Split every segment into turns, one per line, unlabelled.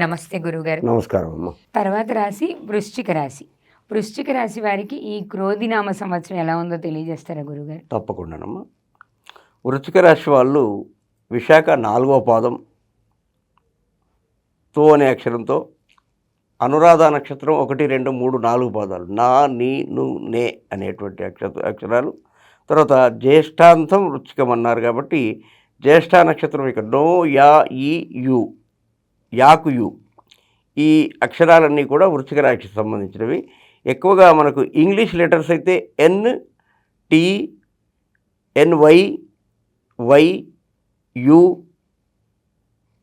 నమస్తే గురువుగారు.
నమస్కారం అమ్మ.
తర్వాత రాశి వృశ్చిక రాశి. వృశ్చిక రాశి వారికి ఈ క్రోధినామ సంవత్సరం ఎలా ఉందో తెలియజేస్తారా గురుగారు
తప్పకుండానమ్మా. వృచ్చిక రాశి వాళ్ళు విశాఖ నాలుగో పాదం తో అనే అక్షరంతో అనురాధ నక్షత్రం ఒకటి రెండు మూడు నాలుగు పాదాలు. నా నీ ను నే అనేటువంటి అక్షర అక్షరాలు. తర్వాత జ్యేష్ఠాంతం వృచ్చికం అన్నారు కాబట్టి జ్యేష్ఠ నక్షత్రం ఇక నో యా ఈ యు యాకుయు. ఈ అక్షరాలన్నీ కూడా వృచ్చిక రాశికి సంబంధించినవి. ఎక్కువగా మనకు ఇంగ్లీష్ లెటర్స్ అయితే N T N Y Y U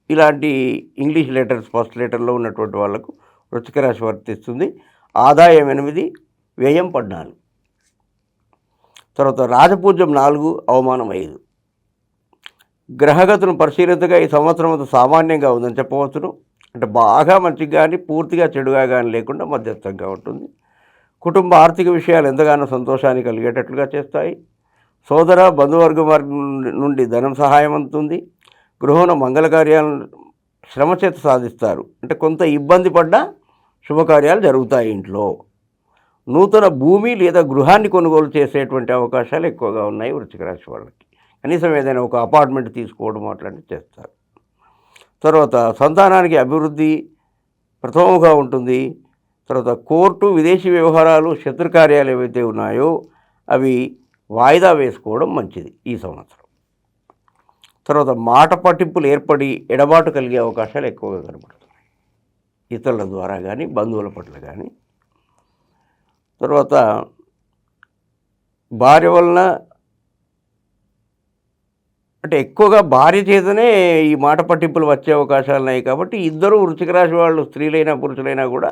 ఇలాంటి ఇంగ్లీష్ లెటర్స్ ఫస్ట్ లెటర్లో ఉన్నటువంటి వాళ్ళకు వృచ్చిక రాశి వర్తిస్తుంది. ఆదాయం ఎనిమిది వ్యయం పద్నాలుగు. తర్వాత రాజపూజ్యం నాలుగు అవమానం ఐదు. గ్రహగతులు పరిశీలితగా ఈ సంవత్సరం అంతా సామాన్యంగా ఉందని చెప్పవచ్చును. అంటే బాగా మంచి కానీ పూర్తిగా చెడుగా కానీ లేకుండా మధ్యస్థంగా ఉంటుంది. కుటుంబ ఆర్థిక విషయాలు ఎంతగానో సంతోషాన్ని కలిగేటట్లుగా చేస్తాయి. సోదర బంధువర్గం వారి నుండి- ధనం సహాయం అందుతుంది. గృహంలో మంగళకార్యాలను శ్రమచేత సాధిస్తారు. అంటే కొంత ఇబ్బంది పడ్డా శుభకార్యాలు జరుగుతాయి ఇంట్లో. నూతన భూమి లేదా గృహాన్ని కొనుగోలు చేసేటువంటి అవకాశాలు ఎక్కువగా ఉన్నాయి వృత్తికరాశి వాళ్ళకి. కనీసం ఏదైనా ఒక అపార్ట్మెంట్ తీసుకోవడం అట్లాంటివి చేస్తారు. తర్వాత సంతానానికి అభివృద్ధి ప్రథమంగా ఉంటుంది. తర్వాత కోర్టు విదేశీ వ్యవహారాలు శత్రుకార్యాలు ఏవైతే ఉన్నాయో అవి వాయిదా వేసుకోవడం మంచిది ఈ సంవత్సరం. తర్వాత మాట పట్టింపులు ఏర్పడి ఎడబాటు కలిగే అవకాశాలు ఎక్కువగా కనబడుతున్నాయి. ఇతరుల ద్వారా కానీ బంధువుల పట్ల కానీ తర్వాత భార్య వలన అంటే ఎక్కువగా భార్య చేతనే ఈ మాట పట్టింపులు వచ్చే అవకాశాలు ఉన్నాయి కాబట్టి ఇద్దరు వృచ్చిక రాశి వాళ్ళు స్త్రీలైనా పురుషులైనా కూడా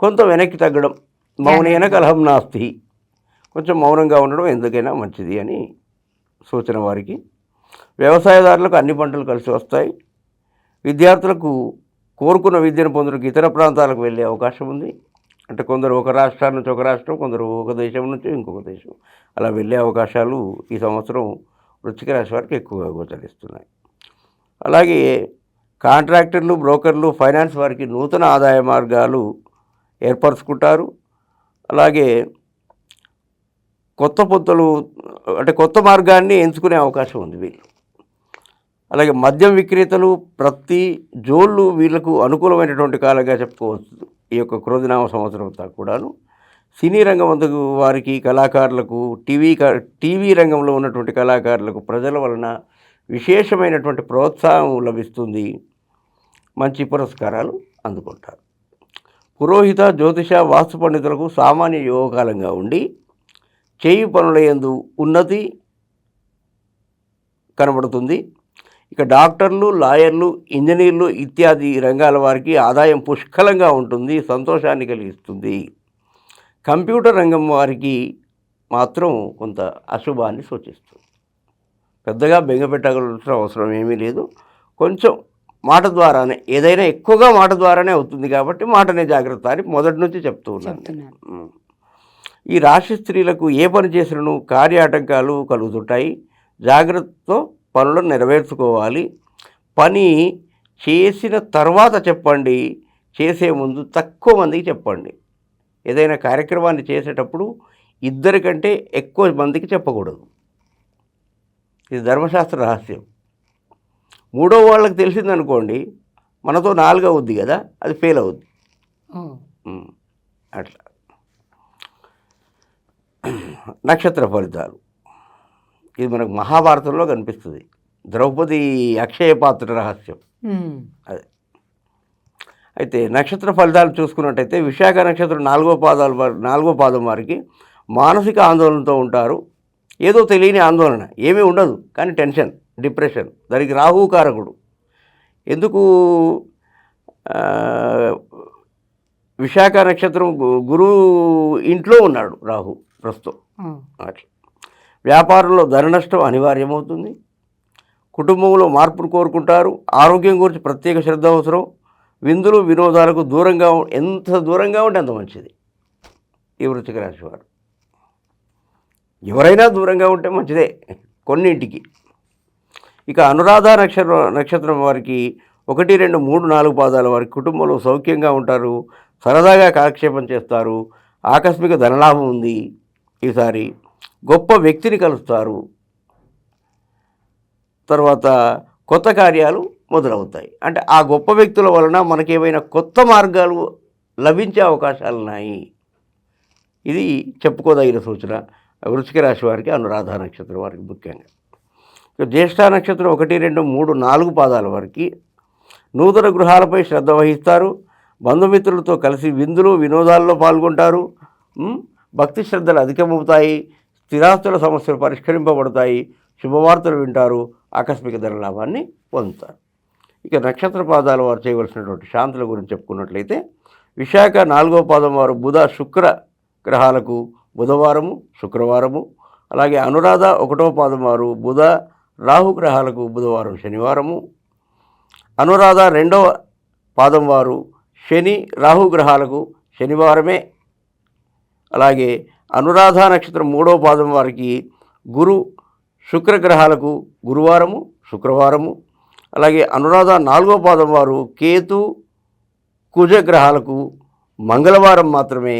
కొంత వెనక్కి తగ్గడం మౌనైన కలహం నాస్తి. కొంచెం మౌనంగా ఉండడం ఎందుకైనా మంచిది అని సూచన వారికి. వ్యవసాయదారులకు అన్ని పంటలు కలిసి వస్తాయి. విద్యార్థులకు కోరుకున్న విద్యను పొందడానికి ఇతర ప్రాంతాలకు వెళ్ళే అవకాశం ఉంది. అంటే కొందరు ఒక రాష్ట్రం నుంచి ఒక రాష్ట్రం కొందరు ఒక దేశం నుంచి ఇంకొక దేశం. అలా వెళ్ళే అవకాశాలు ఈ సంవత్సరం వృత్తిక రాశి వారికి ఎక్కువగా గోచరిస్తున్నాయి అలాగే కాంట్రాక్టర్లు బ్రోకర్లు ఫైనాన్స్ వారికి నూతన ఆదాయ మార్గాలు ఏర్పరచుకుంటారు. అలాగే కొత్త పొత్తులు అంటే కొత్త మార్గాన్ని ఎంచుకునే అవకాశం ఉంది వీళ్ళు. అలాగే మద్యం విక్రేతలు ప్రతి జోళ్ళు వీళ్ళకు అనుకూలమైనటువంటి కాలంగా చెప్పుకోవచ్చు. ఈ యొక్క క్రోధినామ సంవత్సరం అంతా కూడాను. సినీ రంగం వారికి కళాకారులకు టీవీ టీవీ రంగంలో ఉన్నటువంటి కళాకారులకు ప్రజల వలన విశేషమైనటువంటి ప్రోత్సాహం లభిస్తుంది. మంచి పురస్కారాలు అందుకుంటారు. పురోహిత జ్యోతిష వాస్తు పండితులకు సామాన్య యోగకాలంగా ఉండి చేయి పనుల యందు ఉన్నతి కనబడుతుంది. ఇక డాక్టర్లు లాయర్లు ఇంజనీర్లు ఇత్యాది రంగాల వారికి ఆదాయం పుష్కలంగా ఉంటుంది సంతోషాన్ని కలిగిస్తుంది. కంప్యూటర్ రంగం వారికి మాత్రం కొంత అశుభాన్ని సూచిస్తుంది. పెద్దగా బెంగ పెట్టగలసిన అవసరం ఏమీ లేదు. కొంచెం మాట ద్వారానే ఏదైనా ఎక్కువగా మాట ద్వారానే అవుతుంది కాబట్టి మాటనే జాగ్రత్త అని మొదటి నుంచి చెప్తూ ఉన్నాను. ఈ రాశి స్త్రీలకు ఏ పని చేసినను కార్యాటంకాలు కలుగుతుంటాయి. జాగ్రత్తతో పనులను నెరవేర్చుకోవాలి. పని చేసిన తర్వాత చెప్పండి. చేసే ముందు తక్కువ మందికి చెప్పండి. ఏదైనా కార్యక్రమాన్ని చేసేటప్పుడు ఇద్దరికంటే ఎక్కువ మందికి చెప్పకూడదు. ఇది ధర్మశాస్త్ర రహస్యం. మూడో వాళ్ళకి తెలిసిందనుకోండి మనతో నాలుగు అవుద్ది కదా అది ఫెయిల్ అవుద్ది. అట్లా. నక్షత్ర ఫలితాలు. ఇది మనకు మహాభారతంలో కనిపిస్తుంది. ద్రౌపది అక్షయ పాత్ర రహస్యం. అదే. అయితే నక్షత్ర ఫలితాలు చూసుకున్నట్టయితే విశాఖ నక్షత్రం నాలుగో పాదాల వారి నాలుగో పాదం వారికి మానసిక ఆందోళనతో ఉంటారు. ఏదో తెలియని ఆందోళన ఏమీ ఉండదు. కానీ టెన్షన్ డిప్రెషన్ దానికి రాహు కారకుడు. ఎందుకు? విశాఖ నక్షత్రం గురువు ఇంట్లో ఉన్నాడు రాహు ప్రస్తుతం. అట్లా. వ్యాపారంలో ధన నష్టం అనివార్యమవుతుంది. కుటుంబంలో మార్పును కోరుకుంటారు. ఆరోగ్యం గురించి ప్రత్యేక శ్రద్ధ అవసరం. విందులు వినోదాలకు దూరంగా ఎంత దూరంగా ఉంటే అంత మంచిది. ఈ వృత్తిక రాశి వారు. ఎవరైనా దూరంగా ఉంటే మంచిదే కొన్నింటికి. ఇక అనురాధ నక్షత్ర నక్షత్రం వారికి ఒకటి రెండు మూడు నాలుగు పాదాల వారికి కుటుంబంలో సౌఖ్యంగా ఉంటారు సరదాగా కాలక్షేపం చేస్తారు ఆకస్మిక ధనలాభం ఉంది. ఈసారి గొప్ప వ్యక్తిని కలుస్తారు. తర్వాత కొత్త కార్యాలు మొదలవుతాయి. అంటే ఆ గొప్ప వ్యక్తుల వలన మనకేమైనా కొత్త మార్గాలు లభించే అవకాశాలు ఉన్నాయి. ఇది చెప్పుకోదగిన సూచన. వృశ్చిక రాశి వారికి అనురాధ నక్షత్రం వారికి ముఖ్యంగా. జ్యేష్ఠ నక్షత్రం ఒకటి రెండు మూడు నాలుగు పాదాల వారికి నూతన గృహాలపై శ్రద్ధ వహిస్తారు. బంధుమిత్రులతో కలిసి విందులు వినోదాల్లో పాల్గొంటారు. భక్తి శ్రద్ధలు అధికమవుతాయి. స్థిరాస్తుల సమస్యలు పరిష్కరింపబడతాయి. శుభవార్తలు వింటారు. ఆకస్మిక ధన లాభాన్ని పొందుతారు. ఇక నక్షత్ర పాదాల వారు చేయవలసినటువంటి శాంతుల గురించి చెప్పుకున్నట్లయితే విశాఖ నాలుగో పాదం వారు బుధ శుక్ర గ్రహాలకు బుధవారము శుక్రవారము అలాగే అనురాధ ఒకటో పాదం వారు బుధ రాహు గ్రహాలకు బుధవారం శనివారము అనురాధ రెండవ పాదం వారు శని రాహు గ్రహాలకు శనివారమే అలాగే అనురాధ నక్షత్రం మూడవ పాదం వారికి గురు శుక్ర గ్రహాలకు గురువారము శుక్రవారము అలాగే అనురాధ నాలుగో పాదం వారు కేతు కుజగ్రహాలకు మంగళవారం మాత్రమే.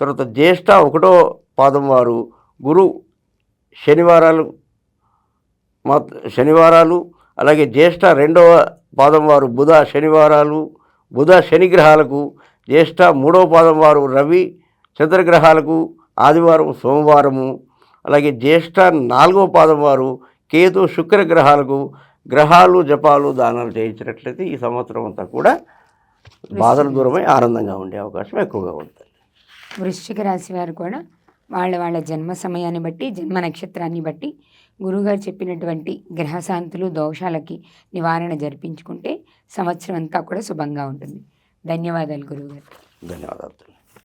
తర్వాత జ్యేష్ఠ ఒకటో పాదం వారు గురు శనివారాలు మా శనివారాలు అలాగే జ్యేష్ఠ రెండవ పాదం వారు బుధ శనివారాలు బుధ శనిగ్రహాలకు జ్యేష్ఠ మూడవ పాదం వారు రవి చంద్రగ్రహాలకు ఆదివారం సోమవారము అలాగే జ్యేష్ఠ నాలుగవ పాదం వారు కేతు శుక్ర గ్రహాలకు గ్రహాలు జపాలు దానాలు చేయించినట్లయితే ఈ సంవత్సరం అంతా కూడా బాధలు దూరమై ఆనందంగా ఉండే అవకాశం ఎక్కువగా ఉంటుంది.
వృశ్చిక రాశి వారు కూడా వాళ్ళ వాళ్ళ జన్మ సమయాన్ని బట్టి జన్మ నక్షత్రాన్ని బట్టి గురువుగారు చెప్పినటువంటి గ్రహశాంతులు దోషాలకి నివారణ జరిపించుకుంటే సంవత్సరం అంతా కూడా శుభంగా ఉంటుంది. ధన్యవాదాలు గురువుగారు.
ధన్యవాదాలు.